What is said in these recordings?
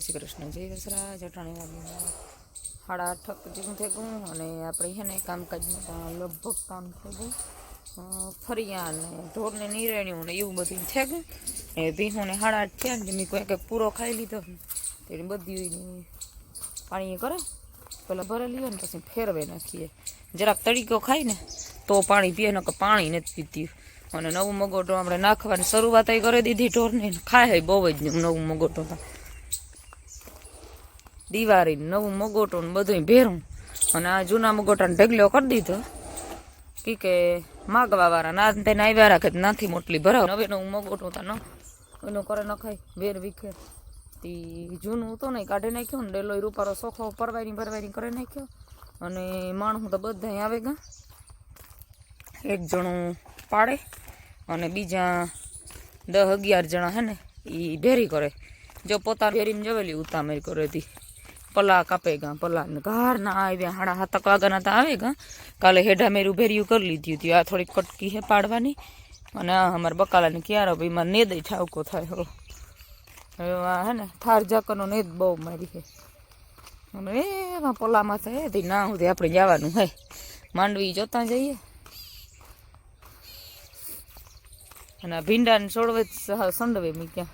જય શ્રી કૃષ્ણ જય દસરા જટાણી વાલી સાડા આઠક જેવું થઈ ગયું અને આપણે છે ને કામકાજમાં તો લગભગ કામ થઈ ગયું અ, ફરિયા ને ઢોરને નિરેણ્યું ને એવું બધું થઈ ગયું એ ભીહોને સાડા આઠ થયા ને મેં કોઈ કે પૂરો ખાઈ લીધો તેની બધી પાણી કરે. પેલા ભરેલી હોય ને પછી ફેરવે નાખીએ. જરાક તડીકો ખાય ને તો પાણી પીએ ને પાણી નથી પીતી. અને નવું મગોટો આપણે નાખવાની શરૂઆત ય કરી દીધી ઢોરને ખાય બહુ જ નવું મગોટો. તો દિવાળી નવું મગોટું ને બધું ભેરું અને આ જૂના મગોટાને ઢગલો કરી દીધો. કી કે માગવા વાળા ના તેને આવ્યા રાખે નાથી મોટલી ભરાવ. નવે નવું મગોટું તા ન એનું કરે નખાય વેર વિખેર તી જૂનું તો નહીં, કાઢી નાખ્યો ને ડેલો રૂપારો સોખો પરવાની ભરવાની કરી નાખ્યો. અને માણસું તો બધા આવે ગા. એક જણું પાડે અને બીજા દસ અગિયાર જણા હે ને એ ભેરી કરે. જો પોતા ભેરીને જવેલી ઉતામેર કરે તી. પલા કાપે ગા પલા ને ઘાર ના આવ્યા, હાડા હાથક વાગ્યાના તો આવે ગા કાલે હેઠા મેરું ભેર્યું કરી લીધી હતી. આ થોડીક કટકી હે પાડવાની. અને આ અમારા બકાલાને ક્યારે ભાઈ, મારે નેદ ઠાવકો થાય હો. હવે આ હે ને, થાર જાકરનો નેદ બહુ મારી છે અને એમાં પલામાં થાય તે ના સુધી આપણે જવાનું હે. માંડવી જોતા જઈએ. અને આ ભીંડાને છોડવે જ સ- સંડવે મી ક્યાં.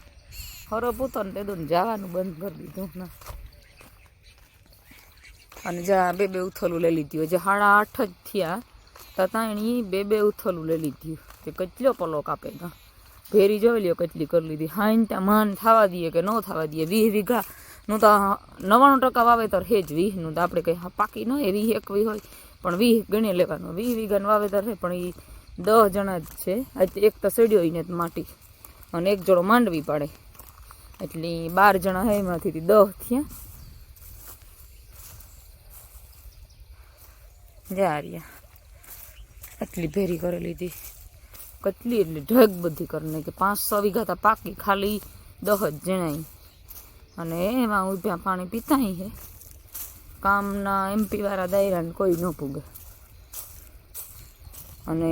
હરો પૂતો ને તેદું ને જવાનું બંધ કરી દીધું ના અને જ્યાં બે બે ઉથલું લઈ લીધું જે સાડા આઠ જ થયા ત્યાં એણી બે બે ઉથલું લઈ લીધું. કે કેટલો પલો કાપે ગા ભેરી જોઈ લ્યો કેટલી કરી લીધી. હાઈન ત્યાં માન થવા દઈએ કે ન થવા દઈએ. વીસ વીઘા નું તો નવ્વાણું ટકા વાવેતર હે જ વીહનું તો આપણે કંઈ પાકી ન હોય એક વી હોય. પણ વીહ ગણી લેવાનું. વીસ વીઘાનું વાવેતર છે પણ એ દસ જણા જ છે. આજે એક તો સડ્યો ને માટી. અને એક જોડો માંડવી પાડે. એટલે બાર જણા હે, એમાંથી તી દસ થયા. જા રહ્યા એટલી ભેરી કરી લીધી. કેટલી એટલી ઢગ બધી કરી નાખી. પાંચસો વીઘા તો પાકી, ખાલી દહ જ જણાય. અને એમાં ઉભ્યા પાણી પીતાય છે કામના એમપી વાળા દાયરાને કોઈ ન પૂગે. અને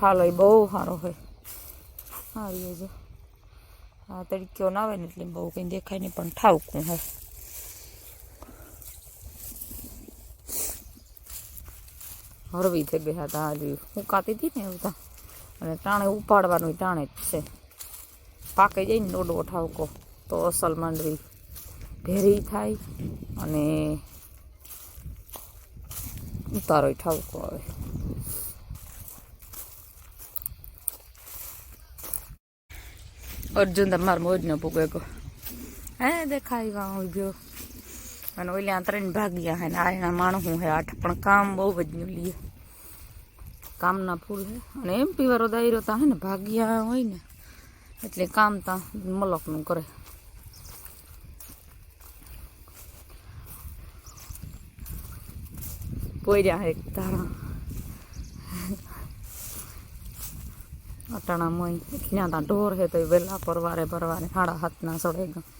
ફાલો બહુ સારો હોય. સારી છે આ તડક્યો ના આવે ને એટલે બહુ કંઈ દેખાય નહીં, પણ ઠાવકું હોય. હળવી થઈ ગયા હતા આજે ઉકાતી હતી ને એવું અને ટાણે ઉપાડવાનું ટાણે જ છે. પાકે જઈને દોડો ઠાવકો, તો અસલ માંડવી ભેરી થાય અને ઉતારો ઠાવકો આવે. અર્જુન તમારો મોજનો મોજ ન પૂગે હે દેખાય ગયો. અને ઓલ્યા ત્રણ ભાગ્યા હે ને આ એના માણસું હે આઠ. પણ કામ બહુ જ લીએ કામના ફૂલ હે અને એમ પીવારો દાયરો તા હે ને, ભાગ્યા હોય ને, એટલે કામ તા મલકનું કરે. પોર્યા હે તારા અટાણા મોઈ ત્યાં તા ઢોર હે તો વહેલા પરવારે પરવારે સાડા હાથના સડે ગયા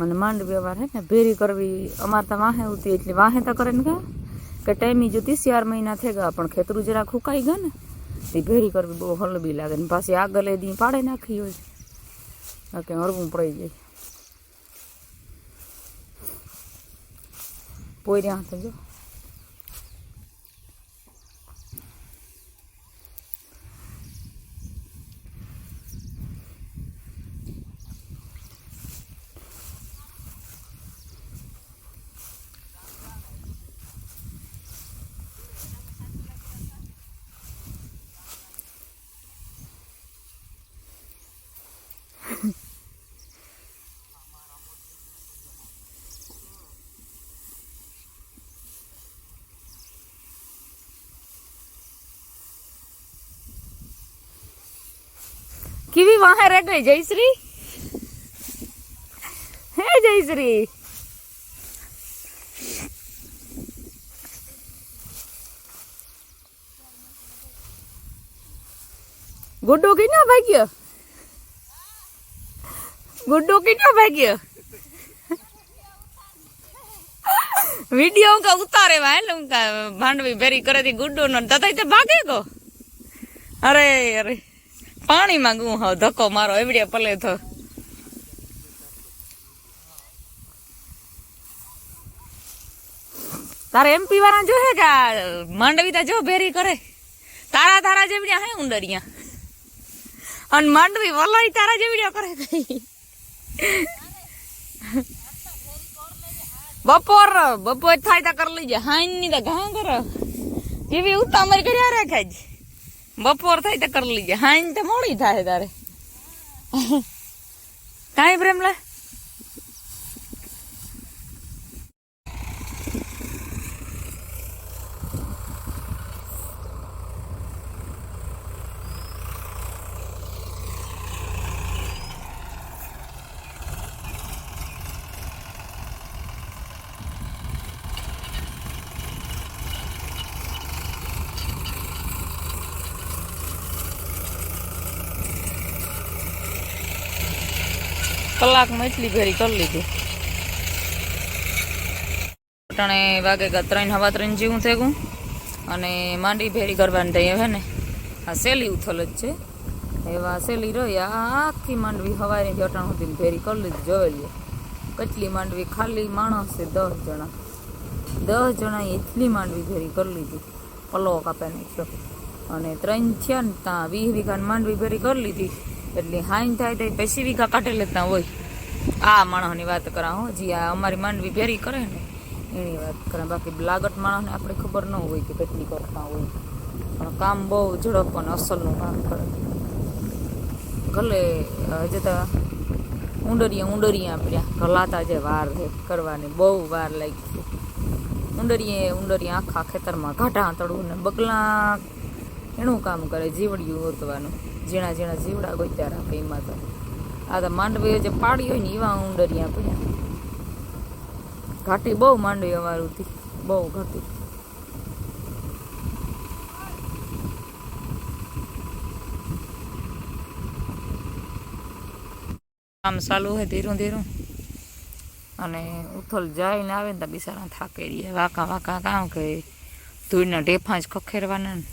મને માંડ વ્યવહાર હે ને, ભેરી કરવી અમારે તો વાહે ઉતી એટલે વાહે તો કરે ને કે? કે ટાઈમી જો ત્રીસ ચાર મહિના થઈ ગયા, પણ ખેતરું જરા હુકાઈ ગયા ને, તે ભેરી કરવી બહુ હલબી લાગે ને, પાછી આગળ દી પાડે નાખી હોય. કે હળવું પડી જાય. પોર્યા હતા જો. કેવી વાહે રેટવે જયશ્રી? હે જયશ્રી? ગુડ્ડો કિનો ભાગ્યો? ગુડ્ડો કિનો ભાગ્યો? વીડિયો કા ઉતારે વા એટલે હું કા ભાંડવી ભેરી કરે ગુડ્ડો નો તથા ભાગે ગો અરે અરે. પાણીમાં ગું હાવ ધક્કો મારો, એવડે પલે થો તારે એમપી વાળા જો હે કે માંડવીતા જો ભેરી કરે. તારા તારા જેવડિયા હે ઉંડરિયા અને માંડવી વલાઈ તારા જેવડિયા કરે બપોર બપોર થાય તા કરી લઈ જાય હાઈ ની તા ઘા કરો એવી ઉતામર કર્યા રાખે જ બપોર થાય તો કરી લીજે. હાઈ તો મોડી થાય તારે. કાંઈ પ્રેમલા કલાકમાં એટલી ભેરી કરી લીધી. અટાણે વાગે ત્રણ, હવા ત્રણ જેવું થયું અને માંડી ભેરી કરવાની થઈ હવે ને. આ સેલી ઉથલ જ છે. એવા સેલી રહી આખી માંડવી હવાની અટાણ સુધી ભેરી કરી લીધી જોવેલી કેટલી માંડવી, ખાલી માણસ છે દસ જણા. દસ જણા એટલી માંડવી ભેરી કરી લીધી. પલો કાપે નાખ્યો. અને ત્રણ થયા ને ત્યાં વીસ વીઘાની માંડવી ભેરી કરી લીધી. એટલે હાઈન થાય તો પછી વીઘા કાઢી લેતા હોય. આ માણસની વાત કરા હો, જી આ અમારી માંડવી ભેરી કરે ને, એની વાત કરે. બાકી લાગટ માણસને આપણે ખબર ન હોય કે કેટલી કરતા હોય. પણ કામ બહુ ઝડપ અને અસલનું કામ કરે. ભલે હજે તો ઉંડરિયા ઉંડરિયા પડ્યા ગલાતા જે વાર કરવાની, બહુ વાર લાગી ઉંડરીએ ઉંડરિયા આખા ખેતરમાં ઘાટા તળવું ને બગલા એનું કામ કરે, જીવડિયું ઓરતવાનું ઝીણા ઝીણા જીવડા ગોત્યા રાખે એમાં તો. આ તો માંડવી જે પાડી હોય ને એવા ઉંડરિયા પડ્યા ઘાટી બહુ માંડવી અમારું હતી બહુ ઘાટી. કામ ચાલુ હોય ધીરું ધીરું. અને ઉથલ જાય ને આવે ને તો બિચારા થાકે વાકા વાકા કામ કે ધૂળના ઢેફા જ ખખેરવાના ને.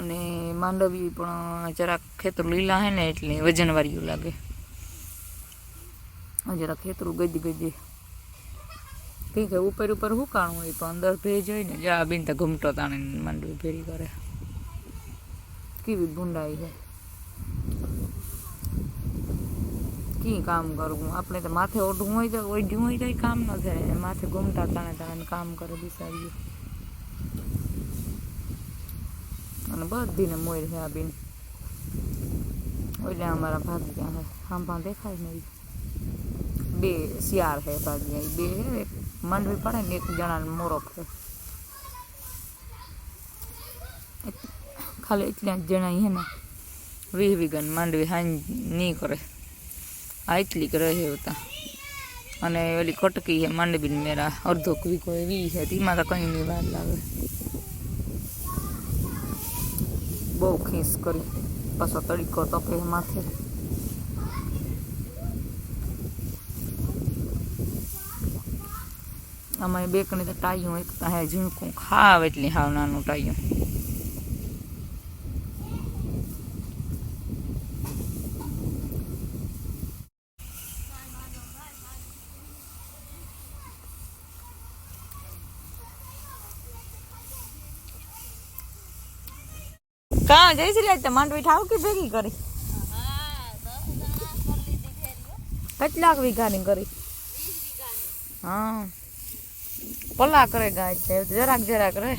અને માંડવી પણ જરાક ખેતર લીલા હે ને એટલે વજનવાળીયું લાગે. જરા ખેતરું ગજી ગજી ઠીક હે ઉપર ઉપર હુકાણું હોય? પણ અંદર ભેજ હોય ને, જા બીન તો ઘૂમટો તાણે માંડવી ભેરી કરે. કેવી ભૂંડાઈ છે કી કામ કરવું આપણે તો માથે ઓઢવું હોય તો ઓઢ્યું હોય તો કામ ન થાય. માથે ઘૂમટા તાણે તાણે કામ કરે બિસાડીએ અને બધીને મોર છે આ બેન એટલે અમારા ભાગ્યા હે હાંભા દેખાય નહીં. બે શિયાળ છે ભાગ્યા બે હે એક માંડવી પડે ને એક જણાને મોરખ છે ખાલી એટલા જ જણા હે ને વીહ વીઘન માંડવી હાઈ નહીં કરે આ એટલી કરે છે હતા અને ઓલી કટકી છે માંડવી મેરા અડધો વીઘો એવી છે તેમાં તો કંઈ નહીં વાર લાગે બહુ ખીસ કરી. પાછો તડીકો તપે માથે આમાં બેકની તો ટાયું એક હે ઝીણકું ખાવ એટલી હાવ નાનું ટાયું કાં જયશ્રી શ્રી તો માંડવી ઠાવ કે ભેગી કરી? કેટલાક વીઘાની કરી? હા. પલા કરે ગાય છે, જરાક જરાક રે.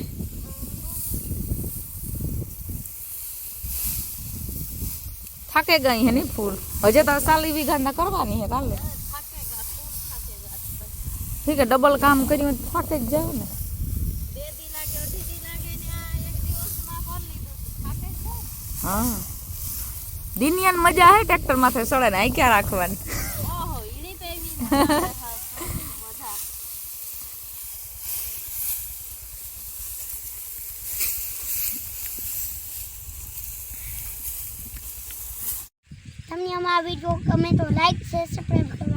થાકે ગઈ હે ની ફૂલ? હજે તો સાલી વીઘાના કરવાની હે કાલે. ઠીક ડબલ કામ કર્યું થાકે જ જાવ ને. હા. દિનિયાન મજા હે ટ્રેક્ટર માથે સડે ને આઈ ક્યાં રાખવાની? તમને અમારા વીડિયો ગમે તો લાઈક શેર સબસ્ક્રાઈબ કરવાનું